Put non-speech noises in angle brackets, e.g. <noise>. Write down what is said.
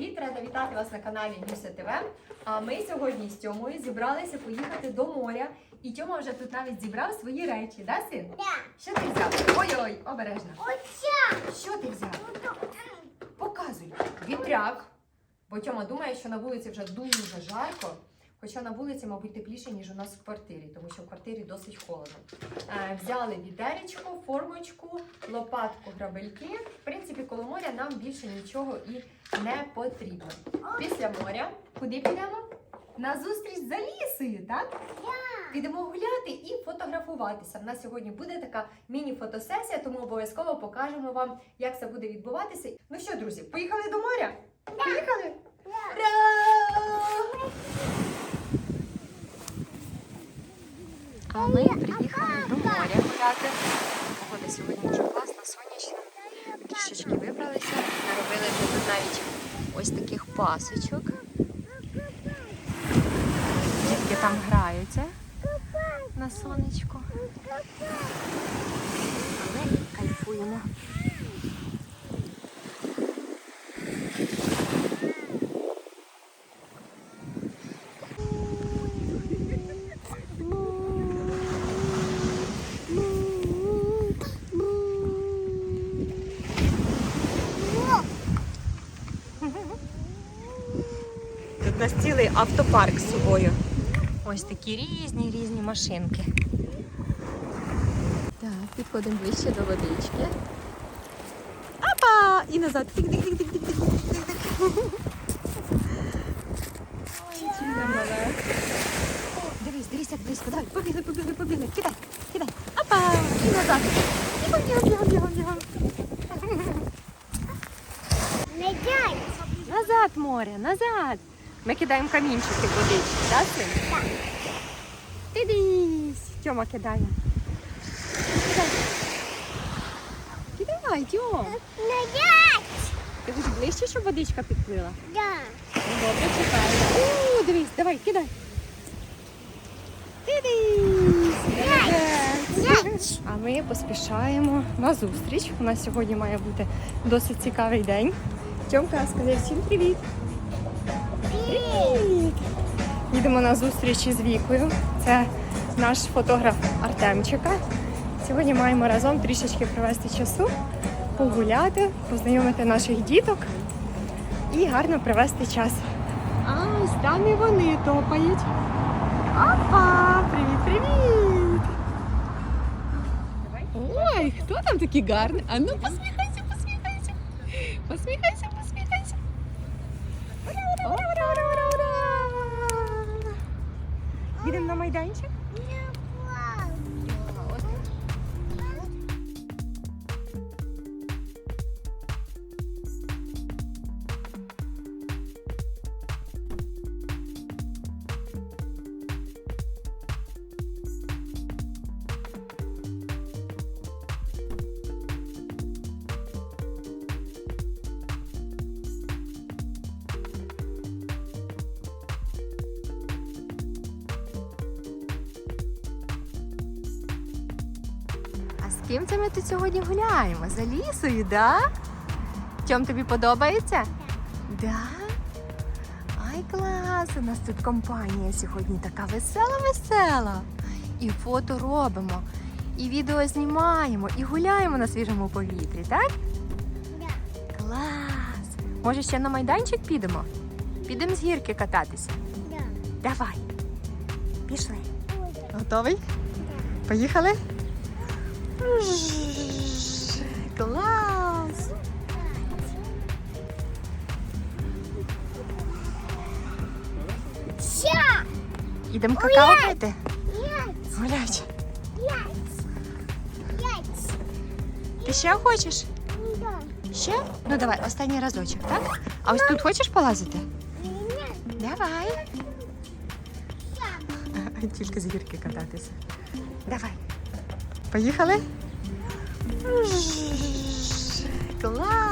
привіт! Рада вітати вас на каналі Нюся ТВ. А ми сьогодні з Тьомою зібралися поїхати до моря. І Тьома вже тут навіть зібрав свої речі, да, син? Да. Що ти взяв? Ой-ой, обережно. Оця. Що ти взяв? Показуй. Вітряк. Бо Тьома думає, що на вулиці вже дуже жарко. Хоча на вулиці, мабуть, тепліше, ніж у нас в квартирі, тому що в квартирі досить холодно. Е, взяли відеречко, формочку, лопатку, грабельки. В принципі, коло моря нам більше нічого і не потрібно. Після моря куди підемо? На зустріч за лісою, так? Підемо гуляти і фотографуватися. У нас сьогодні буде така міні-фотосесія, тому обов'язково покажемо вам, як це буде відбуватися. Ну що, друзі, поїхали до моря? Поїхали? Ура! А ми приїхали до моря гуляти. Погода сьогодні дуже класна, сонячна. Трішечки вибралися. Наробили тут навіть ось таких пасочок. Дітки там граються на сонечку. Але ми кайфуємо. Нас цілий автопарк з собою. Ось такі різні різні машинки. Так, підходимо ближче до водички. Апа! І назад. Дивись, дивись, як близько. Давай, побігли, побігли, побігли. Кидай, кидай. Апа! І назад. Бігом, бігом. Назад, море, назад. Ми кидаємо камінчики в водичку, так, син? Так. Дивись. Тьома кидає. Кидай. Кидай, Тьом. Не. Ти хоч ближче, щоб водичка підплила? Да. Ну, добре, чекай. У, дивись, давай, кидай. Дивись. А ми поспішаємо на зустріч. У нас сьогодні має бути досить цікавий день. Тьомка, скажи всім привіт. Їдемо на зустріч із Вікою. Це наш фотограф Артемчика. Сьогодні маємо разом трішечки провести часу, погуляти, познайомити наших діток і гарно провести час. А ось там і вони топають. Опа! Привіт, привіт! Ой, хто там такий гарний? А ну посміхайся, посміхайся. Посміхайся, посміхайся. Ура, ура, ура, ура, ура! Їдемо на майданчик? З ким це ми тут сьогодні гуляємо? За лісою, да? Тьом, тобі подобається? Да? Ай, клас! У нас тут компанія сьогодні така весела-весела. І фото робимо, і відео знімаємо, і гуляємо на свіжому повітрі, так? Да. Клас! Може, ще на майданчик підемо? Підемо з гірки кататися. Да. Давай. Пішли. Готовий? Поїхали? Клас! Ща. Ідемо какао пити? Гулять. П'ять. Ти ще хочеш? Ще? Ну давай, останній разочок, так? А ось тут хочеш полазити? Давай. <laughs> Тільки з гірки кататися. Давай. Поїхали? Клас!